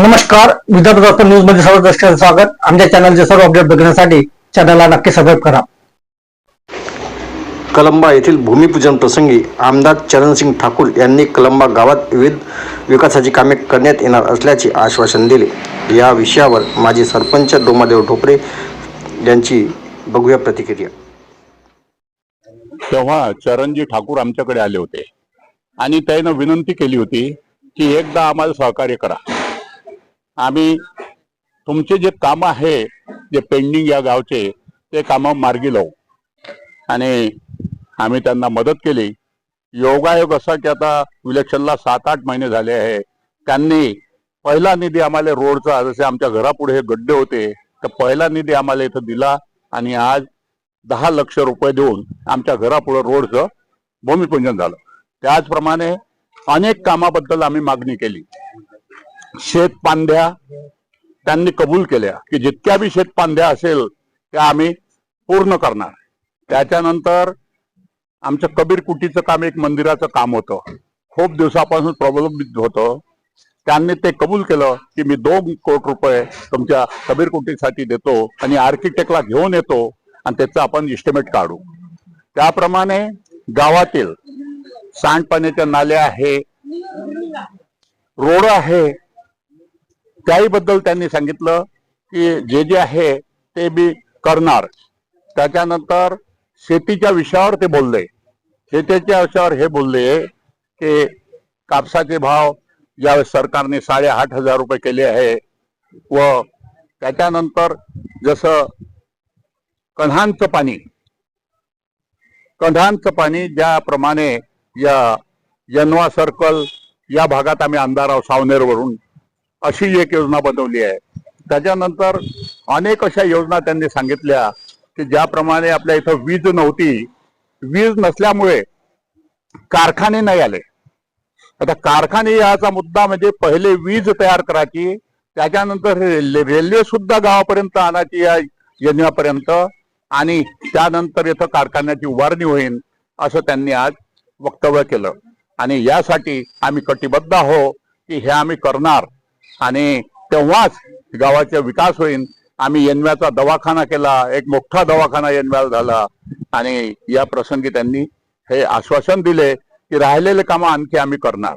नमस्कार विदर्भ दर्पण न्यूजमध्ये सर्व दर्शकांचं स्वागत. आमच्या चॅनलचे सर्व अपडेट बघण्यासाठी चॅनलला नक्की सबस्क्राईब करा. कलंबा येथील भूमिपूजन प्रसंगी आमदार चरणसिंग ठाकूर यांनी कलंबा गावात विविध विकासाची कामे करण्यात येणार असल्याचे आश्वासन दिले. या विषयावर माजी सरपंच डोमादेव ढोपरे यांची बघूया प्रतिक्रिया. तेव्हा चरणजी ठाकूर आमच्याकडे आले होते. आणि त्यानं विनंती केली होती की एकदा आम्हाला सहकार्य करा. आम्ही तुमचे जे काम आहे जे पेंडिंग या गावचे ते कामं मार्गी लावू. आणि आम्ही त्यांना मदत केली. योगायोग असा की आता इलेक्शनला सात आठ महिने झाले आहे. त्यांनी पहिला निधी आम्हाला रोडचा जसे आमच्या घरापुढे हे गड्डे होते तर पहिला निधी आम्हाला इथं दिला आणि आज दहा लक्ष रुपये देऊन आमच्या घरापुढे रोडचं भूमिपूजन झालं. त्याचप्रमाणे अनेक कामाबद्दल आम्ही मागणी केली. शेतपांध्या त्यांनी कबूल केल्या की जितक्या बी शेतपांध्या असेल त्या आम्ही पूर्ण करणार. त्याच्यानंतर आमचं कबीर कुटीचं काम एक मंदिराचं काम होतं. खूप दिवसापासून प्रॉब्लेम होतं. त्यांनी ते कबूल केलं की मी दोन कोटी रुपये तुमच्या कबीर कुटीसाठी देतो आणि आर्किटेक्टला घेऊन येतो आणि त्याचं आपण इस्टिमेट काढू. त्याप्रमाणे गावातील सांडपाण्याच्या नाल्या आहे रोड आहे त्याही बद्दल त्यांनी सांगितलं की जे जे आहे ते बी करणार. त्याच्यानंतर शेतीच्या विषयावर ते बोलले. शेतीच्या विषयावर हे बोलले की कापसाचे भाव ज्यावेळेस सरकारने साडेआठ हजार रुपये केले आहे व त्याच्यानंतर जसं कन्हांचं पाणी कन्हांचं पाणी ज्याप्रमाणे या जनवा सर्कल या भागात आम्ही अंधाराव सावनेरवरून अशी एक योजना बनवली आहे. त्याच्यानंतर अनेक अशा योजना त्यांनी सांगितल्या की ज्याप्रमाणे आपल्या इथं वीज नव्हती. वीज नसल्यामुळे कारखाने नाही आले. आता कारखाने याचा मुद्दा म्हणजे पहिले वीज तयार करायची त्याच्यानंतर रेल्वे सुद्धा गावापर्यंत आणायची या योजनेपर्यंत आणि त्यानंतर इथं कारखान्याची उभारणी होईल असं त्यांनी आज वक्तव्य केलं. आणि यासाठी आम्ही कटिबद्ध आहो की हे आम्ही करणार. आणि तेव्हाच गावाचा विकास होईल आम्ही येनव्याचा दवाखाना केला एक मोठा दवाखाना येनव्याला झाला. आणि या प्रसंगी त्यांनी हे आश्वासन दिले की राहिलेले कामं आणखी आम्ही करणार.